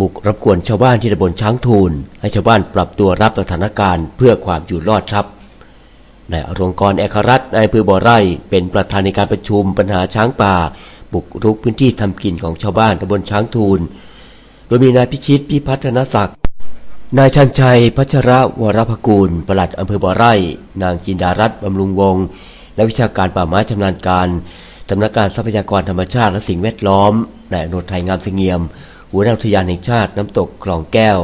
บุกรบกวนชาวบ้านที่ตำบลช้างทูลให้ชาวบ้านปรับตัวรับสถานการณ์เพื่อความอยู่รอดครับนายอรงกรเอกรัตนายอำเภอบ่อไร่ เป็นประธานในการประชุมปัญหาช้างป่า บุกรุกพื้นที่ทำกินของชาวบ้านตำบลช้างทูล โดยมีนายพิชิตพิพัฒนศักดิ์นายชันชัย พัชระวรพกูล ปลัดอำเภอบ่อไร่ นางจินดารัตน์บำรุงวงศ์และวิชาการป่าไม้ชำนาญการสำนักงานทรัพยากรธรรมชาติและสิ่งแวดล้อม นายอนุทัยงามเสงี่ยม หัวหน้าอุทยานแห่งชาติน้ำตกคลองแก้ว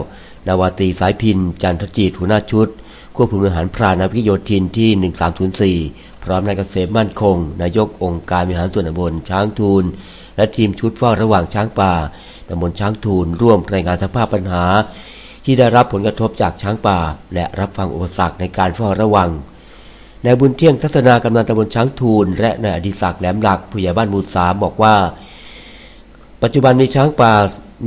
นาวาตรีสายพิน จันทจิตหัวหน้าชุดควบคุมบริหารพรานาวิโยธินที่ 1304 พร้อมนายเกษมมั่นคง นายกองค์การบริหารส่วนตำบลช้างทูล และทีมชุดเฝ้าระหว่างช้างป่าตำบลช้างทูลร่วมรายงานสภาพปัญหา ที่ได้รับผลกระทบจากช้างป่า และรับฟังอุปสรรคในการเฝ้าระวังนายบุญเที่ยงทัศนากำนันตำบลช้างทูล และนายอดิศักดิ์แหลมหลักผู้ใหญ่บ้านหมู่สามบอกว่า ปัจจุบันมีช้างป่า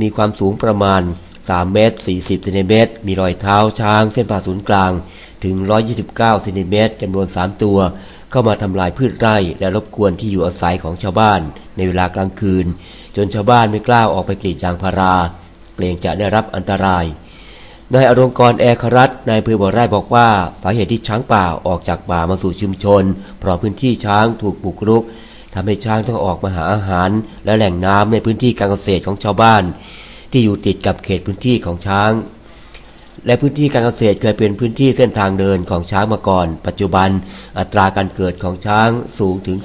มีความสูงประมาณ 3 เมตร 40เซนติเมตร มีรอยเท้าช้างเส้นผ่าศูนย์กลางถึง 129เซนติเมตรจำนวน 3 ตัว เข้ามาทำลายพืชไร่ และรบกวนที่อยู่อาศัยของชาวบ้าน ในเวลากลางคืน จนชาวบ้านไม่กล้าออกไปกรีดยางพารา เกรงจะได้รับอันตราย นายอรงกรแอครัตนายอำเภอบ่อไร่บอกว่า สาเหตุที่ช้างป่าออกจากป่ามาสู่ชุมชน เพราะพื้นที่ช้างถูกบุกรุก ทำให้ช้างต้องออกมาหาอาหาร และแหล่งน้ำในพื้นที่การเกษตรของชาวบ้าน ที่อยู่ติดกับเขตพื้นที่ของช้าง และพื้นที่การเกษตรเคยเป็นพื้นที่เส้นทางเดินของช้างมาก่อน ปัจจุบันอัตราการเกิดของช้างสูงถึง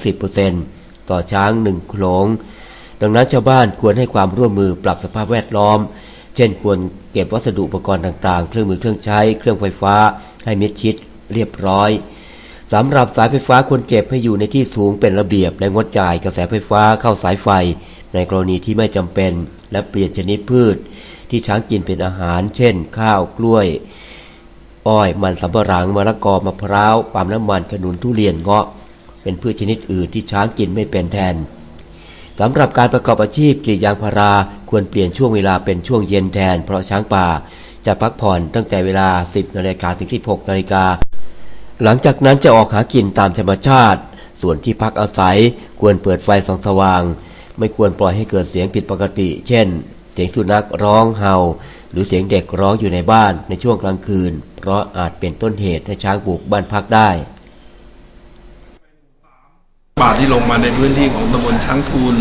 10%ต่อช้างหนึ่งโขลง ดังนั้นชาวบ้านควรให้ความร่วมมือปรับสภาพแวดล้อม เช่นควรเก็บวัสดุอุปกรณ์ต่างๆ เครื่องมือเครื่องใช้ เครื่องไฟฟ้า ให้มิดชิด เรียบร้อย สำหรับสายไฟฟ้าควรเก็บให้อยู่ในที่สูงเป็นระเบียบ และงดจ่ายกระแสไฟฟ้าเข้าสายไฟ ในกรณีที่ไม่จำเป็น และเปลี่ยนชนิดพืช ที่ช้างกินเป็นอาหาร เช่น ข้าวกล้วย อ้อยมันสำปะหลังมะละกอมะพร้าวปาล์มน้ำมันขนุนทุเรียนเงาะ เป็นพืชชนิดอื่นที่ช้างกินไม่เป็นแทนสำหรับการประกอบอาชีพกรีดยางพาราควรเปลี่ยนช่วงเวลาเป็นช่วงเย็นแทน เพราะช้างป่าจะพักผ่อนตั้งแต่เวลา 10นาฬิกาถึง16นาฬิกา หลังจากนั้นจะออกหากินตามธรรมชาติ ส่วนที่พักอาศัยควรเปิดไฟส่องสว่าง ไม่ควรปล่อยให้เกิดเสียงผิดปกติ เช่น เสียงสุนัขร้องเห่า หรือเสียงเด็กร้องอยู่ในบ้านในช่วงกลางคืน เพราะอาจเป็นต้นเหตุให้ช้างบุกบ้านพักได้ป่าที่ลงมาในพื้นที่ของตำบลช้างทูล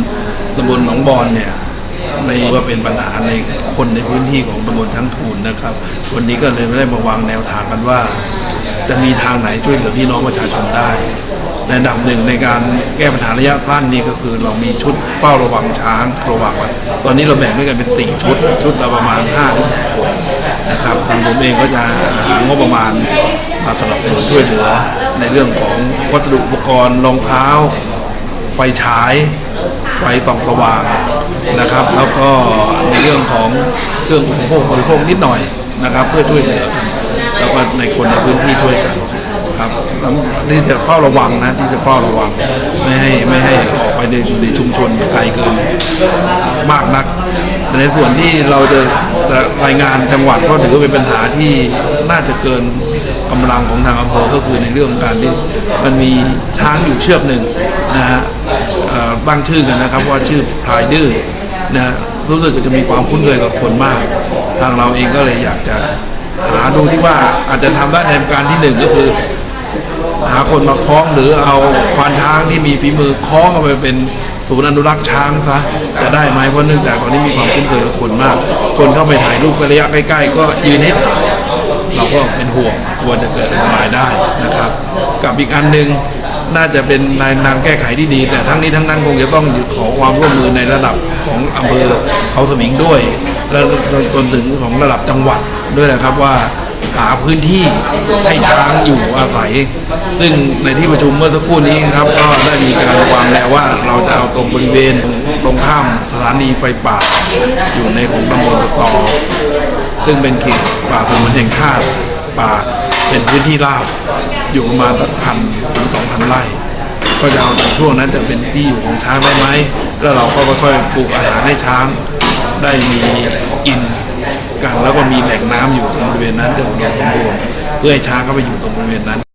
ตำบลหนองบอนเนี่ย ในว่าเป็นปัญหาในคนในพื้นที่ของตำบลช้งทูลนะครับ วันนี้ก็เลยได้มาวางแนวทางกันว่า จะมีทางไหนช่วยเหลือพี่น้องประชาชนได้ในดับหนึ่งในการแก้ปัญหาระยะสั้นนี่ก็คือเรามีชุดเฝ้าระวังช้างระวังตอนนี้เราแบ่งด้วยกันเป็น 4 ชุด ชุดละประมาณ5ถึงคนนะครับทางผมเองก็จะหางบประมาณมาสนับสนุนช่วยเหลือในเรื่องของวัสดุอุปกรณ์รองเท้า ไฟฉาย ไฟส่องสว่างนะครับ แล้วก็ในเรื่องของเครื่องอุปโภคบริโภคนิดหน่อยนะครับ เพื่อช่วยเหลือกันแล้วก็ในคนในพื้นที่ช่วยกันครับแล้วนี่จะเฝ้าระวังนะที่จะเฝ้าระวัง ไม่ให้ไม่ให้ออกไปในในชุมชนไกลเกินมากนัก แต่ในส่วนที่เราจะจะรายงานจังหวัดก็ถือว่าเป็นปัญหาที่น่าจะเกิน กำลังของทางอำเภอก็คือในเรื่องของการที่มันมีช้างอยู่เชือกหนึ่งนะฮะเอ่อตั้งชื่อกันนะครับว่าชื่อพลายดื้อนะฮะรู้สึกจะมีความคุ้นเคยกับคนมาก ทางเราเองก็เลยอยากจะหาดูที่ว่าอาจจะทำได้ในการที่หนึ่งก็คือ หาคนมาคล้องหรือเอาควานช้างที่มีฝีมือคล้องเอาไปเป็นศูนย์อนุรักษ์ช้างซะจะได้ไหมเพราะเนื่องจากตอนนี้มีความคุ้นเคยกับคนมาก คนเข้าไปถ่ายรูประยะใกล้ ๆ ก็ยืนให้ถ่ายเราก็เป็นห่วง ลัวจะเกิดอันตรายได้นะครับ กับอีกอันหนึ่งน่าจะเป็นในนางแก้ไขที่ดี แต่ทั้งนี้ทั้งนั้นคงจะต้องขอความร่วมมือในระดับของอำเภอเขาสมิงด้วย และจนถึงของระดับจังหวัดด้วยนะครับว่าหาพื้นที่ให้ช้างอยู่อาศัย ซึ่งในที่ประชุมเมื่อสักครู่นี้ครับก็ได้มีการวางแนวว่าเราจะเอาตรงบริเวณตรงข้ามสถานีไฟป่า อยู่ในของตำบลสตอ ซึ่งเป็นเขตป่าสงวนแห่งชาติป่า เป็นพื้นที่ราบอยู่ประมาณสักพันถึงสองพันไร่ ก็จะเอาตรงช่วงนั้นจะเป็นที่อยู่ของช้างได้ไหม แล้วเราก็ค่อยๆปลูกอาหารให้ช้างได้มีกินกันแล้วก็มีแหล่งน้ำอยู่ตรงบริเวณนั้นเดี๋ยวเราสมบูรณ์เพื่อให้ช้างเข้าไปอยู่ตรงบริเวณนั้น